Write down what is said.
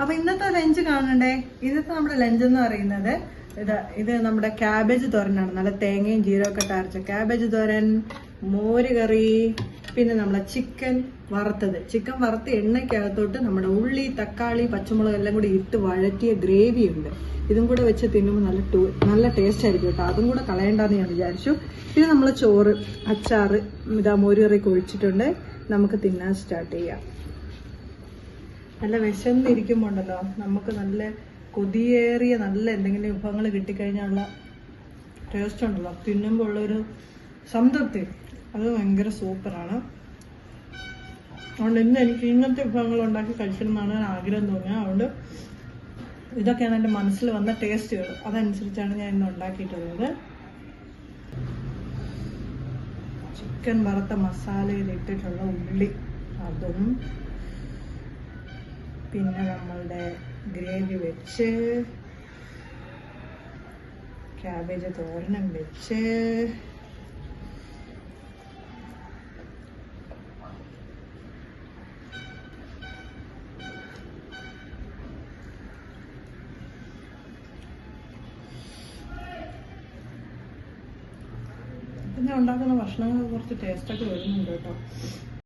അപ്പൊ ഇന്നത്തെ ലഞ്ച് കാണണ്ടേ ഇന്നത്തെ നമ്മുടെ ലഞ്ച് എന്ന് പറയുന്നത് ഇത് ഇത് നമ്മുടെ ക്യാബേജ് തോരനാണ്. നല്ല തേങ്ങയും ജീരകമൊക്കെ അരച്ച ക്യാബേജ് തോരൻ മോര് കറി പിന്നെ നമ്മളെ ചിക്കൻ വറുത്തത്. ചിക്കൻ വറുത്ത് എണ്ണയ്ക്കകത്തോട്ട് നമ്മുടെ ഉള്ളി തക്കാളി പച്ചമുളക് എല്ലാം കൂടി ഇട്ട് വഴറ്റിയ ഗ്രേവി ഉണ്ട്. ഇതും കൂടെ വെച്ച് തിന്നുമ്പോൾ നല്ല ടൂ നല്ല ടേസ്റ്റ് ആയിരിക്കും കേട്ടോ. അതും കൂടെ കളയണ്ടെന്ന് ഞാൻ വിചാരിച്ചു. പിന്നെ നമ്മൾ ചോറ് അച്ചാറ് ഇതാ മോര് കറി ഒഴിച്ചിട്ടുണ്ട്. നമുക്ക് തിന്നാൻ സ്റ്റാർട്ട് ചെയ്യാം. നല്ല വിശന്നിരിക്കുമ്പോണ്ടല്ലോ. നമുക്ക് നല്ല കൊതിയേറിയ നല്ല എന്തെങ്കിലും വിഭവങ്ങൾ കിട്ടിക്കഴിഞ്ഞാലുള്ള ടേസ്റ്റ് ഉണ്ടല്ലോ. തിന്നുമ്പോൾ ഉള്ളൊരു സംതൃപ്തി. അത് ഭയങ്കര സൂപ്പറാണ് അതുകൊണ്ട് ഇന്ന് എനിക്ക് ഇങ്ങനത്തെ വിഭവങ്ങൾ ഉണ്ടാക്കി കഴിക്കണമെന്നാണ് ഞാൻ ആഗ്രഹം തോന്നിയത്. അതുകൊണ്ട് ഇതൊക്കെയാണ് എന്റെ മനസ്സിൽ വന്ന ടേസ്റ്റുകൾ അതനുസരിച്ചാണ് ഞാൻ ഇന്ന് ഉണ്ടാക്കിയിട്ടുള്ളത്. ചിക്കൻ വറുത്ത മസാലയിൽ ഇട്ടിട്ടുള്ള ഉള്ളി അതും പിന്നെ നമ്മളുടെ ഗ്രേവി വെച്ച് ക്യാബേജ് തോരനും വെച്ച് പിന്നെ ഉണ്ടാക്കുന്ന ഭക്ഷണങ്ങൾ കുറച്ച് ടേസ്റ്റൊക്കെ വരുന്നുണ്ട് കേട്ടോ.